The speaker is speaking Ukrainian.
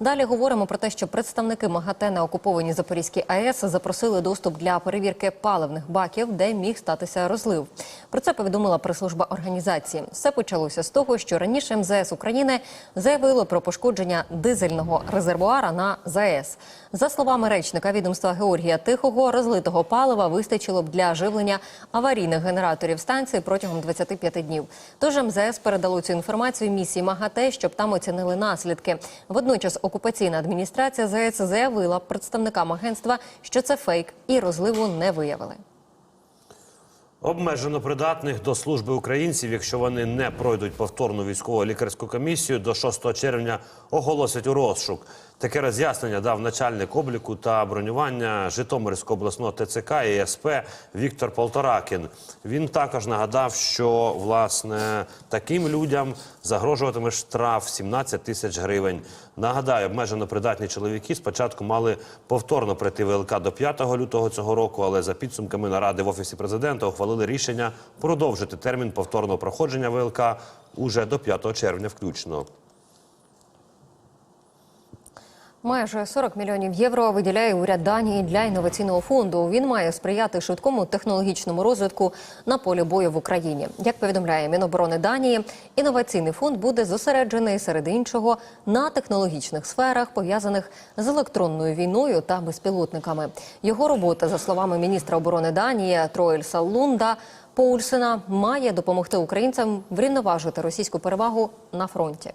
Далі говоримо про те, що представники МАГАТЕ на окупованій Запорізькій АЕС запросили доступ для перевірки паливних баків, де міг статися розлив. Про це повідомила прес-служба організації. Все почалося з того, що раніше МЗС України заявило про пошкодження дизельного резервуара на ЗАЕС. За словами речника відомства Георгія Тихого, розлитого палива вистачило б для живлення аварійних генераторів станції протягом 25 днів. Тож МЗС передало цю інформацію місії МАГАТЕ, щоб там оцінили наслідки. Водночас окупаційна адміністрація ЗАЕЦ заявила представникам агентства, що це фейк, і розливу не виявили. Обмежено придатних до служби українців, якщо вони не пройдуть повторну військово лікарську комісію, до 6 червня оголосять у розшук. Таке роз'яснення дав начальник обліку та бронювання Житомирського обласного ТЦК і СП Віктор Полторакін. Він також нагадав, що власне таким людям загрожуватиме штраф 17 тисяч гривень. Нагадаю, обмежено придатні чоловіки спочатку мали повторно прийти ВЛК до 5 лютого цього року, але за підсумками наради в офісі президента ухвалили рішення продовжити термін повторного проходження ВЛК уже до 5 червня включно. Майже 40 мільйонів євро виділяє уряд Данії для інноваційного фонду. Він має сприяти швидкому технологічному розвитку на полі бою в Україні. Як повідомляє Міноборони Данії, інноваційний фонд буде зосереджений серед іншого на технологічних сферах, пов'язаних з електронною війною та безпілотниками. Його робота, за словами міністра оборони Данії Троїльса Лунда Поульсена, має допомогти українцям врівноважити російську перевагу на фронті.